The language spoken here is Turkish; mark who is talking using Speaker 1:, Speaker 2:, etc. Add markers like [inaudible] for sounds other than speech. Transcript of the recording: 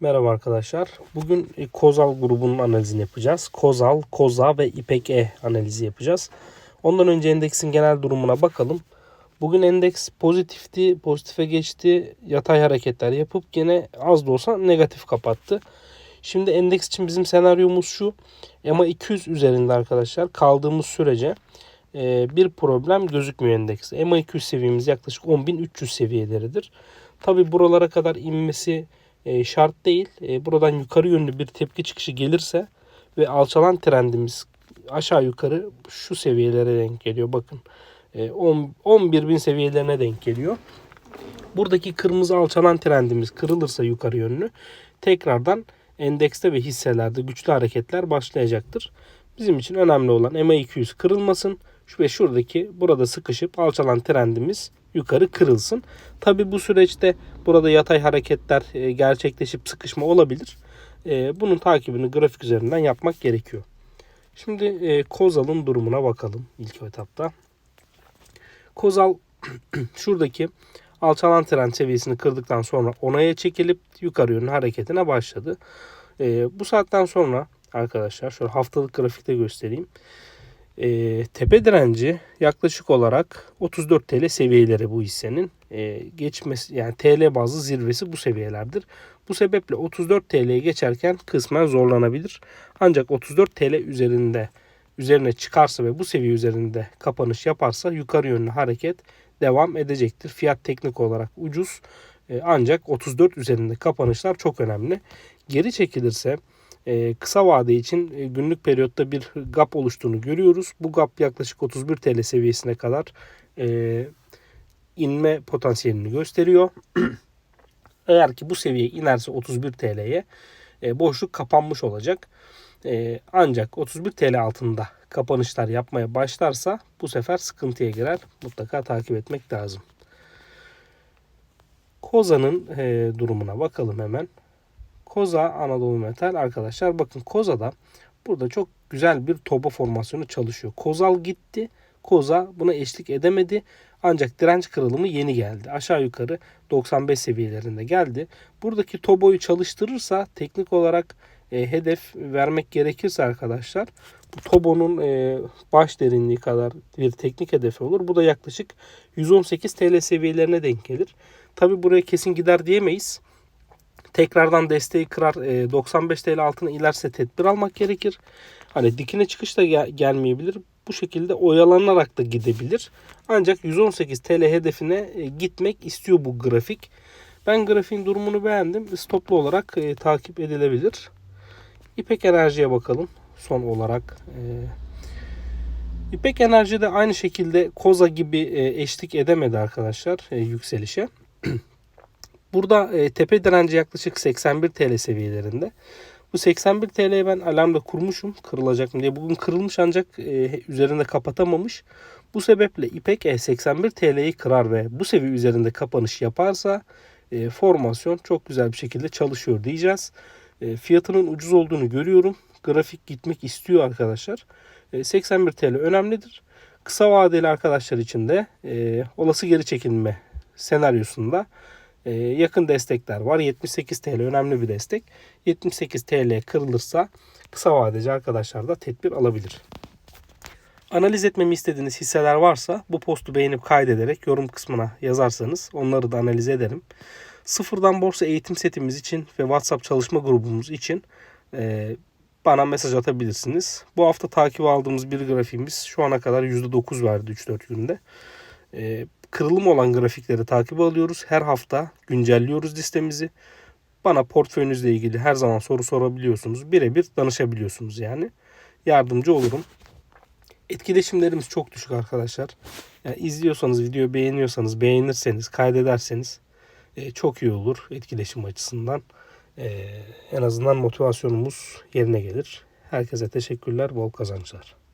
Speaker 1: Merhaba arkadaşlar. Bugün e, Kozal grubunun analizini yapacağız. Kozal, Koza ve İpek E analizi yapacağız. Ondan önce endeksin genel durumuna bakalım. Bugün endeks pozitifti, pozitife geçti. Yatay hareketler yapıp gene az da olsa negatif kapattı. Şimdi endeks için bizim senaryomuz şu. EMA 200 üzerinde arkadaşlar kaldığımız sürece e, bir problem gözükmüyor endekste. EMA 200 seviyemiz yaklaşık 10.300 seviyeleridir. Tabi buralara kadar inmesi e, şart değil. E, buradan yukarı yönlü bir tepki çıkışı gelirse ve alçalan trendimiz aşağı yukarı şu seviyelere denk geliyor. Bakın e, 10 11.000 seviyelerine denk geliyor. Buradaki kırmızı alçalan trendimiz kırılırsa yukarı yönlü tekrardan endekste ve hisselerde güçlü hareketler başlayacaktır. Bizim için önemli olan MA200 kırılmasın ve şuradaki burada sıkışıp alçalan trendimiz yukarı kırılsın. Tabi bu süreçte burada yatay hareketler e, gerçekleşip sıkışma olabilir. E, bunun takibini grafik üzerinden yapmak gerekiyor. Şimdi e, Kozal'ın durumuna bakalım ilk etapta. Kozal [clears throat] şuradaki alçalan trend seviyesini kırdıktan sonra onaya çekilip yukarı yönlü hareketine başladı. bu saatten sonra arkadaşlar şöyle haftalık grafikte göstereyim. E, tepe direnci yaklaşık olarak 34 TL seviyeleri bu hissenin. E, geçmesi yani TL bazlı zirvesi bu seviyelerdir. Bu sebeple 34 TL'ye geçerken kısmen zorlanabilir. Ancak 34 TL üzerinde üzerine çıkarsa ve bu seviye üzerinde kapanış yaparsa yukarı yönlü hareket devam edecektir. Fiyat teknik olarak ucuz. E, ancak 34 üzerinde kapanışlar çok önemli. Geri çekilirse kısa vade için e, günlük periyotta bir gap oluştuğunu görüyoruz. Bu gap yaklaşık 31 TL seviyesine kadar e, inme potansiyelini gösteriyor. [clears throat] Eğer ki bu seviye inerse 31 TL'ye e, boşluk kapanmış olacak. Ancak 31 TL altında kapanışlar yapmaya başlarsa bu sefer sıkıntıya girer. Mutlaka takip etmek lazım. Koza'nın durumuna bakalım hemen. Koza Anadolu Metal arkadaşlar bakın Koza'da burada çok güzel bir toba formasyonu çalışıyor. Kozal gitti. Koza buna eşlik edemedi. Ancak direnç kırılımı yeni geldi. Aşağı yukarı 95 seviyelerinde geldi. Buradaki toboyu çalıştırırsa teknik olarak e, hedef vermek gerekirse arkadaşlar bu tobonun e, baş derinliği kadar bir teknik hedefi olur. Bu da yaklaşık 118 TL seviyelerine denk gelir. Tabi buraya kesin gider diyemeyiz tekrardan desteği kırar 95 TL altına ilerse tedbir almak gerekir. Hani dikine çıkış da gel- gelmeyebilir. Bu şekilde oyalanarak da gidebilir. Ancak 118 TL hedefine e, gitmek istiyor bu grafik. Ben grafiğin durumunu beğendim. Stoplu olarak e, takip edilebilir. İpek Enerji'ye bakalım son olarak. E, İpek Enerji de aynı şekilde Koza gibi e, eşlik edemedi arkadaşlar e, yükselişe. [clears throat] Burada e, tepe direnci yaklaşık 81 TL seviyelerinde. Bu 81 TL'ye ben alarmda kurmuşum kırılacak mı diye. Bugün kırılmış ancak e, üzerinde kapatamamış. Bu sebeple İpek e, 81 TL'yi kırar ve bu seviye üzerinde kapanış yaparsa e, formasyon çok güzel bir şekilde çalışıyor diyeceğiz. E, fiyatının ucuz olduğunu görüyorum. Grafik gitmek istiyor arkadaşlar. E, 81 TL önemlidir. Kısa vadeli arkadaşlar için de e, olası geri çekilme senaryosunda yakın destekler var. 78 TL önemli bir destek. 78 TL kırılırsa kısa vadeci arkadaşlar da tedbir alabilir. Analiz etmemi istediğiniz hisseler varsa bu postu beğenip kaydederek yorum kısmına yazarsanız onları da analiz ederim. Sıfırdan borsa eğitim setimiz için ve WhatsApp çalışma grubumuz için e, bana mesaj atabilirsiniz. Bu hafta takip aldığımız bir grafiğimiz şu ana kadar %9 verdi 3-4 günde. E, kırılım olan grafikleri takip alıyoruz. Her hafta güncelliyoruz listemizi. Bana portföyünüzle ilgili her zaman soru sorabiliyorsunuz. Birebir danışabiliyorsunuz yani. Yardımcı olurum. Etkileşimlerimiz çok düşük arkadaşlar. Yani izliyorsanız, video beğeniyorsanız, beğenirseniz, kaydederseniz e, çok iyi olur etkileşim açısından. E, en azından motivasyonumuz yerine gelir. Herkese teşekkürler, bol kazançlar.